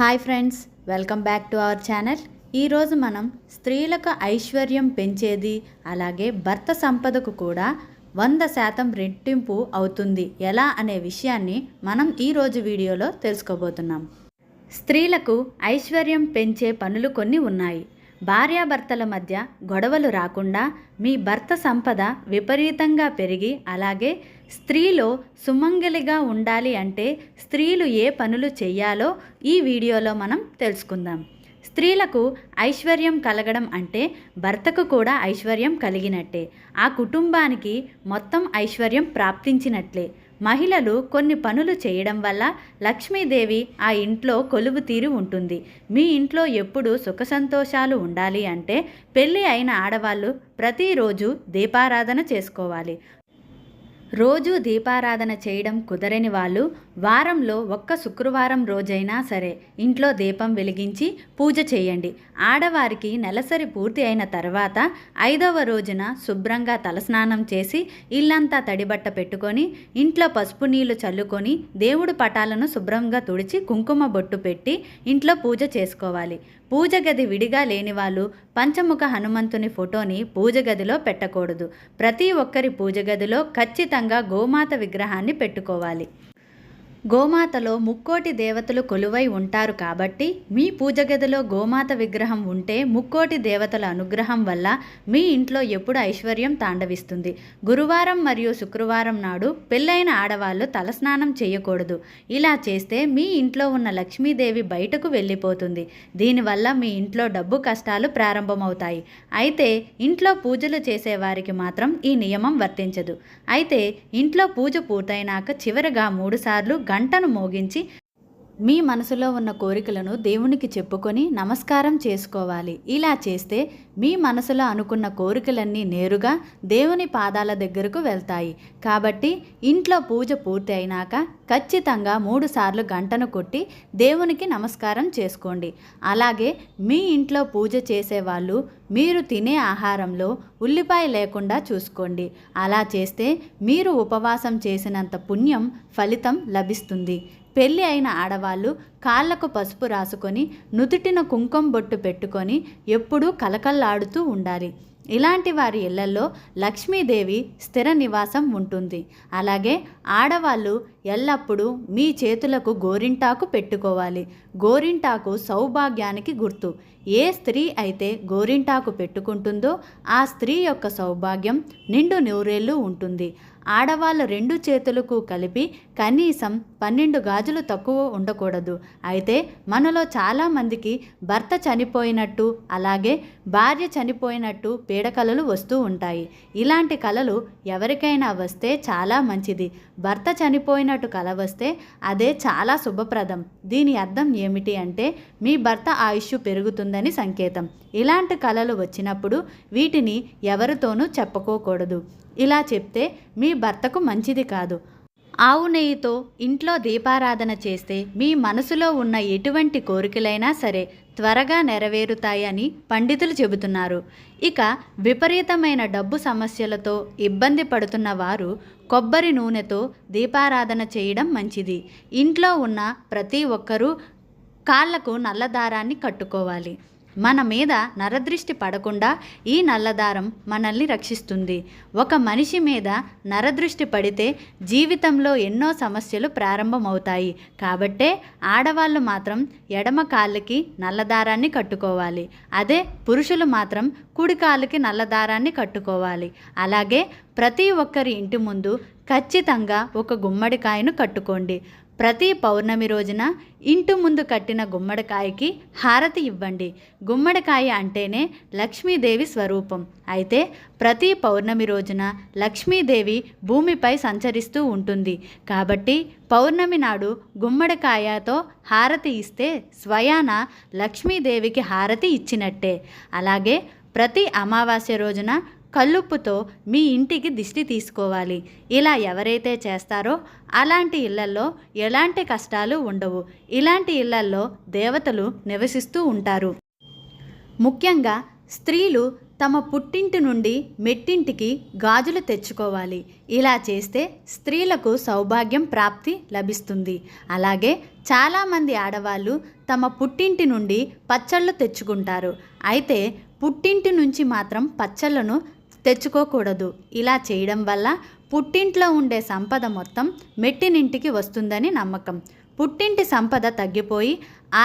Hi friends welcome back to our channel. ఈరోజు మనం స్త్రీలకు ఐశ్వర్యం పెంచేది అలాగే భర్త సంపదకు కూడా వంద శాతం రెట్టింపు అవుతుంది. ఎలా అనే విషయాన్ని మనం ఈరోజు వీడియోలో తెలుసుకోబోతున్నాం. స్త్రీలకు ఐశ్వర్యం పెంచే పనులు కొన్ని ఉన్నాయి. భార్యాభర్తల మధ్య గొడవలు రాకుండా మీ భర్త సంపద విపరీతంగా పెరిగి అలాగే స్త్రీలో సుమంగలిగా ఉండాలి అంటే స్త్రీలు ఏ పనులు చేయాలో ఈ వీడియోలో మనం తెలుసుకుందాం. స్త్రీలకు ఐశ్వర్యం కలగడం అంటే భర్తకు కూడా ఐశ్వర్యం కలిగినట్టే. ఆ కుటుంబానికి మొత్తం ఐశ్వర్యం ప్రాప్తించినట్లే. మహిళలు కొన్ని పనులు చేయడం వల్ల లక్ష్మీదేవి ఆ ఇంట్లో కొలువు తీరు ఉంటుంది. మీ ఇంట్లో ఎప్పుడు సుఖ సంతోషాలు ఉండాలి అంటే పెళ్ళి అయిన ఆడవాళ్ళు ప్రతిరోజు దీపారాధన చేసుకోవాలి. రోజు దీపారాధన చేయడం కుదరని వాళ్ళు వారంలో ఒక్క శుక్రవారం రోజైనా సరే ఇంట్లో దీపం వెలిగించి పూజ చేయండి. ఆడవారికి నెలసరి పూర్తి అయిన తర్వాత ఐదవ రోజున శుభ్రంగా తలస్నానం చేసి ఇల్లంతా తడిబట్ట పెట్టుకొని ఇంట్లో పసుపు నీళ్ళు చల్లుకొని దేవుడు పటాలను శుభ్రంగా తుడిచి కుంకుమ బొట్టు పెట్టి ఇంట్లో పూజ చేసుకోవాలి. పూజ గది విడిగా లేని వాళ్ళు పంచముఖ హనుమంతుని ఫోటోని పూజ గదిలో పెట్టకూడదు. ప్రతి ఒక్కరి పూజ గదిలో ఖచ్చితంగా గోమాత విగ్రహాన్ని పెట్టుకోవాలి. గోమాతలో ముక్కోటి దేవతలు కొలువై ఉంటారు కాబట్టి మీ పూజ గదిలో గోమాత విగ్రహం ఉంటే ముక్కోటి దేవతల అనుగ్రహం వల్ల మీ ఇంట్లో ఎప్పుడు ఐశ్వర్యం తాండవిస్తుంది. గురువారం మరియు శుక్రవారం నాడు పెళ్ళైన ఆడవాళ్ళు తలస్నానం చేయకూడదు. ఇలా చేస్తే మీ ఇంట్లో ఉన్న లక్ష్మీదేవి బయటకు వెళ్ళిపోతుంది. దీనివల్ల మీ ఇంట్లో డబ్బు కష్టాలు ప్రారంభమవుతాయి. అయితే ఇంట్లో పూజలు చేసేవారికి మాత్రం ఈ నియమం వర్తించదు. అయితే ఇంట్లో పూజ పూర్తయినాక చివరగా మూడుసార్లు గంటను మోగించి మీ మనసులో ఉన్న కోరికలను దేవునికి చెప్పుకొని నమస్కారం చేసుకోవాలి. ఇలా చేస్తే మీ మనసులో అనుకున్న కోరికలన్నీ నేరుగా దేవుని పాదాల దగ్గరకు వెళ్తాయి. కాబట్టి ఇంట్లో పూజ పూర్తి అయినాక ఖచ్చితంగా మూడు సార్లు గంటను కొట్టి దేవునికి నమస్కారం చేసుకోండి. అలాగే మీ ఇంట్లో పూజ చేసేవాళ్ళు మీరు తినే ఆహారంలో ఉల్లిపాయ లేకుండా చూసుకోండి. అలా చేస్తే మీరు ఉపవాసం చేసినంత పుణ్యం ఫలితం లభిస్తుంది. పెళ్ళి అయిన ఆడవాళ్ళు కాళ్ళకు పసుపు రాసుకొని నుదుటిన కుంకుమ బొట్టు పెట్టుకొని ఎప్పుడూ కలకల్లాడుతూ ఉండాలి. ఇలాంటి వారి ఇళ్ళలో లక్ష్మీదేవి స్థిర నివాసం ఉంటుంది. అలాగే ఆడవాళ్ళు ఎల్లప్పుడూ మీ చేతులకు గోరింటాకు పెట్టుకోవాలి. గోరింటాకు సౌభాగ్యానికి గుర్తు. ఏ స్త్రీ అయితే గోరింటాకు పెట్టుకుంటుందో ఆ స్త్రీ యొక్క సౌభాగ్యం నిండు నూరేళ్ళు ఉంటుంది. ఆడవాళ్ళ రెండు చేతులకు కలిపి కనీసం పన్నెండు గాజులు తక్కువ ఉండకూడదు. అయితే మనలో చాలామందికి భర్త చనిపోయినట్టు అలాగే భార్య చనిపోయినట్టు పీడకలలు వస్తూ ఉంటాయి. ఇలాంటి కళలు ఎవరికైనా వస్తే చాలా మంచిది. భర్త చనిపోయినట్టు కల వస్తే అదే చాలా శుభప్రదం. దీని అర్థం ఏమిటి అంటే మీ భర్త ఆయుష్ పెరుగుతుందని సంకేతం. ఇలాంటి కళలు వచ్చినప్పుడు వీటిని ఎవరితోనూ చెప్పుకోకూడదు. ఇలా చెప్తే మీ భర్తకు మంచిది కాదు. ఆవు నెయ్యితో ఇంట్లో దీపారాధన చేస్తే మీ మనసులో ఉన్న ఎటువంటి కోరికలైనా సరే త్వరగా నెరవేరుతాయని పండితులు చెబుతున్నారు. ఇక విపరీతమైన డబ్బు సమస్యలతో ఇబ్బంది పడుతున్న వారు కొబ్బరి నూనెతో దీపారాధన చేయడం మంచిది. ఇంట్లో ఉన్న ప్రతి ఒక్కరూ కాళ్ళకు నల్లదారాన్ని కట్టుకోవాలి. మన మీద నరదృష్టి పడకుండా ఈ నల్లదారం మనల్ని రక్షిస్తుంది. ఒక మనిషి మీద నరదృష్టి పడితే జీవితంలో ఎన్నో సమస్యలు ప్రారంభమవుతాయి. కాబట్టే ఆడవాళ్ళు మాత్రం ఎడమ కాళ్ళకి నల్లదారాన్ని కట్టుకోవాలి. అదే పురుషులు మాత్రం కుడి కాళ్ళకి నల్లదారాన్ని కట్టుకోవాలి. అలాగే ప్రతి ఒక్కరి ఇంటి ముందు ఖచ్చితంగా ఒక గుమ్మడికాయను కట్టుకోండి. ప్రతి పౌర్ణమి రోజున ఇంటి ముందు కట్టిన గుమ్మడికాయకి హారతి ఇవ్వండి. గుమ్మడికాయ అంటేనే లక్ష్మీదేవి స్వరూపం. అయితే ప్రతి పౌర్ణమి రోజున లక్ష్మీదేవి భూమిపై సంచరిస్తూ ఉంటుంది. కాబట్టి పౌర్ణమి నాడు గుమ్మడికాయతో హారతి ఇస్తే స్వయాన లక్ష్మీదేవికి హారతి ఇచ్చినట్టే. అలాగే ప్రతి అమావాస్య రోజున కల్లుప్పుతో మీ ఇంటికి దిష్టి తీసుకోవాలి. ఇలా ఎవరైతే చేస్తారో అలాంటి ఇళ్ళల్లో ఎలాంటి కష్టాలు ఉండవు. ఇలాంటి ఇళ్ళల్లో దేవతలు నివసిస్తూ ఉంటారు. ముఖ్యంగా స్త్రీలు తమ పుట్టింటి నుండి మెట్టింటికి గాజులు తెచ్చుకోవాలి. ఇలా చేస్తే స్త్రీలకు సౌభాగ్యం ప్రాప్తి లభిస్తుంది. అలాగే చాలామంది ఆడవాళ్ళు తమ పుట్టింటి నుండి పచ్చళ్ళు తెచ్చుకుంటారు. అయితే పుట్టింటి నుంచి మాత్రం పచ్చళ్ళను తెచ్చుకోకూడదు. ఇలా చేయడం వల్ల పుట్టింట్లో ఉండే సంపద మొత్తం మెట్టినింటికి వస్తుందని నమ్మకం. పుట్టింటి సంపద తగ్గిపోయి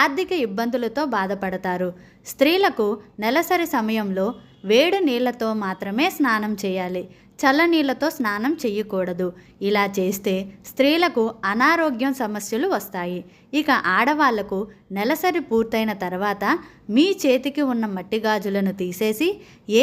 ఆర్థిక ఇబ్బందులతో బాధపడతారు. స్త్రీలకు నెలసరి సమయంలో వేడి నీళ్ళతో మాత్రమే స్నానం చేయాలి. చల్లనీళ్ళతో స్నానం చేయకూడదు ఇలా చేస్తే స్త్రీలకు అనారోగ్యం సమస్యలు వస్తాయి. ఇక ఆడవాళ్ళకు నెలసరి పూర్తయిన తర్వాత మీ చేతికి ఉన్న మట్టి గాజులను తీసేసి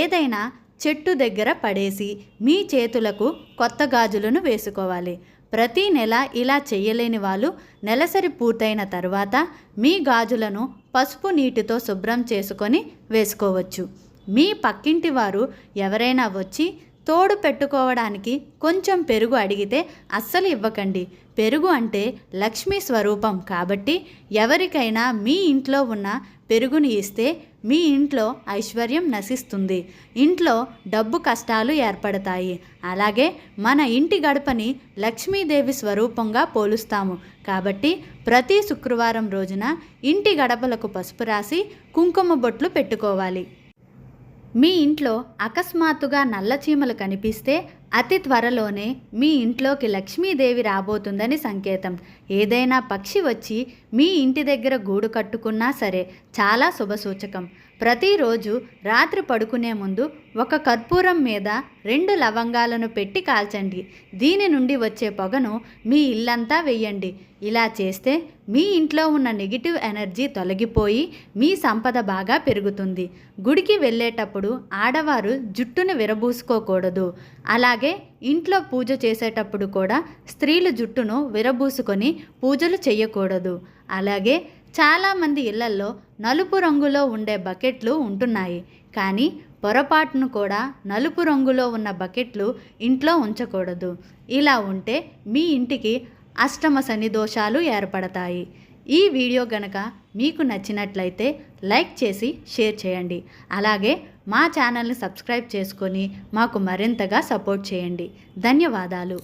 ఏదైనా చెట్టు దగ్గర పడేసి మీ చేతులకు కొత్త గాజులను వేసుకోవాలి. ప్రతి నెల ఇలా చేయలేని వాళ్ళు నెలసరి పూర్తయిన తర్వాత మీ గాజులను పసుపు నీటితో శుభ్రం చేసుకొని వేసుకోవచ్చు. మీ పక్కింటి వారు ఎవరైనా వచ్చి తోడు పెట్టుకోవడానికి కొంచెం పెరుగు అడిగితే అస్సలు ఇవ్వకండి. పెరుగు అంటే లక్ష్మీ స్వరూపం కాబట్టి ఎవరికైనా మీ ఇంట్లో ఉన్న పెరుగుని ఇస్తే మీ ఇంట్లో ఐశ్వర్యం నశిస్తుంది. ఇంట్లో డబ్బు కష్టాలు ఏర్పడతాయి. అలాగే మన ఇంటి గడపని లక్ష్మీదేవి స్వరూపంగా పోలుస్తాము. కాబట్టి ప్రతి శుక్రవారం రోజున ఇంటి గడపలకు పసుపు రాసి కుంకుమ బొట్లు పెట్టుకోవాలి. మీ ఇంట్లో అకస్మాత్తుగా నల్ల చీమలు కనిపిస్తే అతి త్వరలోనే మీ ఇంట్లోకి లక్ష్మీదేవి రాబోతుందని సంకేతం. ఏదైనా పక్షి వచ్చి మీ ఇంటి దగ్గర గూడు కట్టుకున్నా సరే చాలా శుభసూచకం. ప్రతిరోజు రాత్రి పడుకునే ముందు ఒక కర్పూరం మీద రెండు లవంగాలను పెట్టి కాల్చండి. దీని నుండి వచ్చే పొగను మీ ఇల్లంతా వెయ్యండి. ఇలా చేస్తే మీ ఇంట్లో ఉన్న నెగిటివ్ ఎనర్జీ తొలగిపోయి మీ సంపద బాగా పెరుగుతుంది. గుడికి వెళ్ళేటప్పుడు ఆడవారు జుట్టును విరబూసుకోకూడదు. అలాగే ఇంట్లో పూజ చేసేటప్పుడు కూడా స్త్రీలు జుట్టును విరబూసుకొని పూజలు చేయకూడదు. అలాగే చాలామంది ఇళ్ళల్లో నలుపు రంగులో ఉండే బకెట్లు ఉంటున్నాయి. కానీ పొరపాటును కూడా నలుపు రంగులో ఉన్న బకెట్లు ఇంట్లో ఉంచకూడదు. ఇలా ఉంటే మీ ఇంటికి అష్టమ శని దోషాలు ఏర్పడతాయి. ఈ వీడియో గనక మీకు నచ్చినట్లయితే లైక్ చేసి షేర్ చేయండి. అలాగే మా ఛానల్ని సబ్స్క్రైబ్ చేసుకొని మాకు మరింతగా సపోర్ట్ చేయండి. ధన్యవాదాలు.